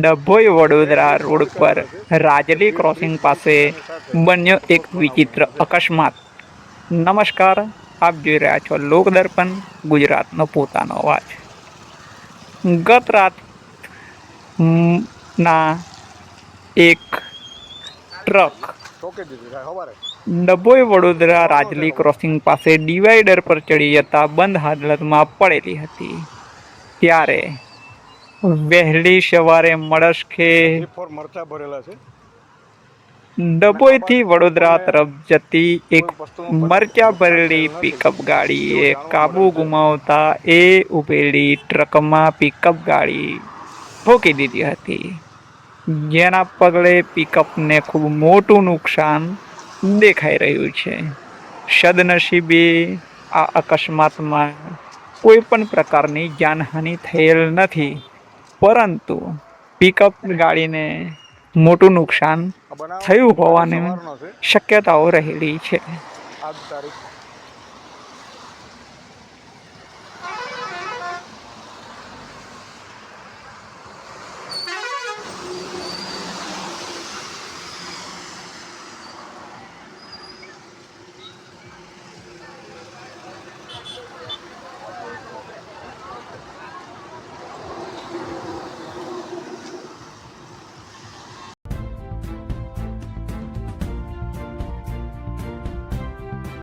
Dabhoi Vadodara road પર Rajli crossing પાસે બન્યો એક વિચિત્ર અકસ્માત. નમસ્કાર, આપ જોઈ રહ્યા છો લોકદર્પણ, ગુજરાતનો પોતાનો અવાજ. ગત રાત ના એક ટ્રક ડભોઈ વડોદરા રાજલી ક્રોસિંગ પાસે ડિવાઈડર પર ચડી જતા બંધ હાલતમાં પડેલી હતી. ત્યારે વહેલી સવારે છે. ડભોઈથી વડોદરા તરફ જતી એક મરચા ભરેલી પિકઅપ ગાડીએ કાબુ ગુમાવતા એ ઉભેલી ટ્રકમાં પિકઅપ ગાડી ઠોકી દીધી હતી. જેના પગલે પિકઅપને ખૂબ મોટું નુકસાન દેખાઈ રહ્યું છે. સદનસીબે આ અકસ્માતમાં કોઈ પણ પ્રકારની જાનહાનિ થયેલ નથી. પરંતુ પિકઅપ ગાડીને મોટું નુકસાન થયું હોવાની શક્યતાઓ રહેલી છે.